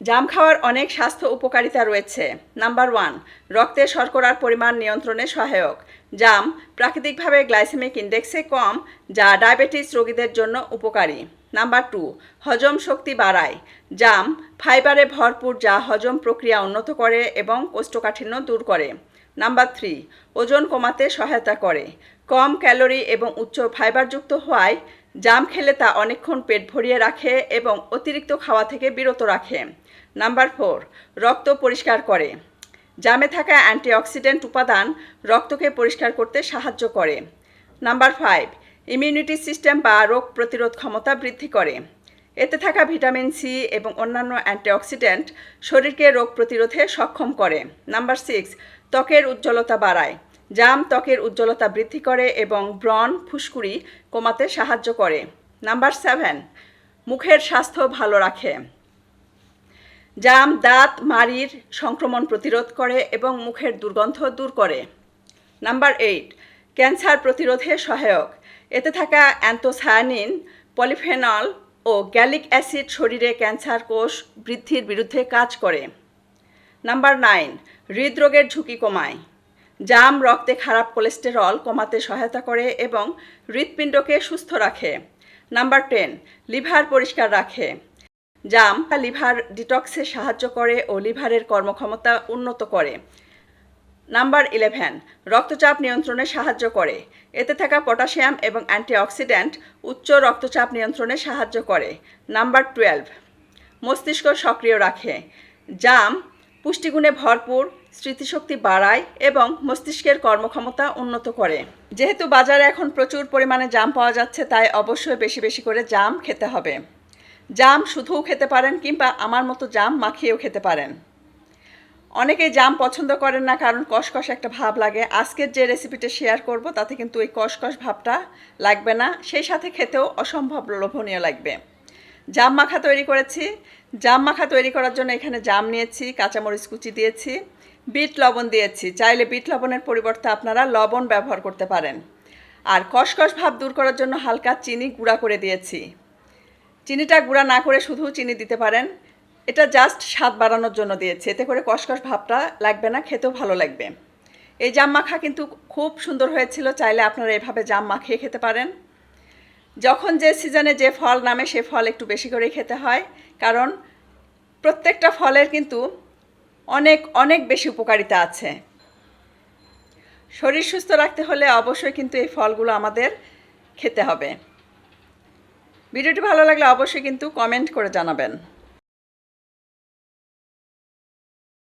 জাম খাওয়ার অনেক স্বাস্থ্য উপকারিতা রয়েছে। নাম্বার ওয়ান, রক্তে শর্করার পরিমাণ নিয়ন্ত্রণে সহায়ক। জাম প্রাকৃতিকভাবে গ্লাইসেমিক ইন্ডেক্সে কম, যা ডায়াবেটিস রোগীদের জন্য উপকারী। নাম্বার টু, হজম শক্তি বাড়ায়। জাম ফাইবারে ভরপুর, যা হজম প্রক্রিয়া উন্নত করে এবং কোষ্ঠকাঠিন্য দূর করে। নাম্বার থ্রি, ওজন কমাতে সহায়তা করে। কম ক্যালোরি এবং উচ্চ ফাইবারযুক্ত হওয়ায় জাম খেলে তা অনেকক্ষণ পেট ভরিয়ে রাখে এবং অতিরিক্ত খাওয়া থেকে বিরত রাখে। নাম্বার ফোর, রক্ত পরিষ্কার করে। জামে থাকা অ্যান্টিঅক্সিডেন্ট উপাদান রক্তকে পরিষ্কার করতে সাহায্য করে। নাম্বার ফাইভ, ইমিউনিটি সিস্টেম বা রোগ প্রতিরোধ ক্ষমতা বৃদ্ধি করে। এতে থাকা ভিটামিন সি এবং অন্যান্য অ্যান্টিঅক্সিডেন্ট শরীরকে রোগ প্রতিরোধে সক্ষম করে। নাম্বার সিক্স, ত্বকের উজ্জ্বলতা বাড়ায়। জাম ত্বকের উজ্জ্বলতা বৃদ্ধি করে এবং ব্রণ ফুসকুড়ি কমাতে সাহায্য করে। নাম্বার সেভেন, মুখের স্বাস্থ্য ভালো রাখে। জাম দাঁত, মাড়ির সংক্রমণ প্রতিরোধ করে এবং মুখের দুর্গন্ধ দূর করে। নাম্বার এইট, ক্যান্সার প্রতিরোধে সহায়ক। এতে থাকা অ্যান্থোসায়ানিন, পলিফেনল ও গ্যালিক অ্যাসিড শরীরে ক্যান্সার কোষ বৃদ্ধির বিরুদ্ধে কাজ করে। নাম্বার নাইন, হৃদরোগের ঝুঁকি কমায়। জাম রক্তে খারাপ কোলেস্টেরল কমাতে সহায়তা করে এবং হৃৎপিণ্ডকে সুস্থ রাখে। নাম্বার টেন, লিভার পরিষ্কার রাখে। জাম লিভার ডিটক্সে সাহায্য করে ও লিভারের কর্মক্ষমতা উন্নত করে। নাম্বার ইলেভেন, রক্তচাপ নিয়ন্ত্রণে সাহায্য করে। এতে থাকা পটাশিয়াম এবং অ্যান্টিঅক্সিডেন্ট উচ্চ রক্তচাপ নিয়ন্ত্রণে সাহায্য করে। নাম্বার টুয়েলভ, মস্তিষ্ক সক্রিয় রাখে। জাম পুষ্টিগুণে ভরপুর, স্মৃতিশক্তি বাড়ায় এবং মস্তিষ্কের কর্মক্ষমতা উন্নত করে। যেহেতু বাজারে এখন প্রচুর পরিমাণে জাম পাওয়া যাচ্ছে, তাই অবশ্যই বেশি বেশি করে জাম খেতে হবে। জাম শুধুও খেতে পারেন কিংবা আমার মতো জাম মাখিয়েও খেতে পারেন। অনেকে জাম পছন্দ করেন না কারণ কষকষ একটা ভাব লাগে। আজকের যে রেসিপিটা শেয়ার করব, তাতে কিন্তু ওই কষকষ ভাবটা লাগবে না। সেই সাথে খেতেও অসম্ভব লোভনীয় লাগবে। জাম মাখা তৈরি করেছি। জাম মাখা তৈরি করার জন্য এখানে জাম নিয়েছি, কাঁচামরিচ কুচি দিয়েছি, বিট লবণ দিয়েছি। চাইলে বিট লবণের পরিবর্তে আপনারা লবণ ব্যবহার করতে পারেন। আর কষকষ ভাব দূর করার জন্য হালকা চিনি গুঁড়া করে দিয়েছি। চিনিটা গুঁড়া না করে শুধু চিনি দিতে পারেন। এটা জাস্ট স্বাদ বাড়ানোর জন্য দিয়েছি। এতে করে কষকষ ভাবটা লাগবে না, খেতেও ভালো লাগবে। এই জাম মাখা কিন্তু খুব সুন্দর হয়েছিল, চাইলে আপনারা এভাবে জাম মাখিয়ে খেতে পারেন। যখন যে সিজনে যে ফল নামে সে ফল একটু বেশি করে খেতে হয়, কারণ প্রত্যেকটা ফলের কিন্তু অনেক অনেক বেশি উপকারিতা আছে। শরীর সুস্থ রাখতে হলে অবশ্যই কিন্তু এই ফলগুলো আমাদের খেতে হবে। ভিডিওটি ভালো লাগলে অবশ্যই কিন্তু কমেন্ট করে জানাবেন।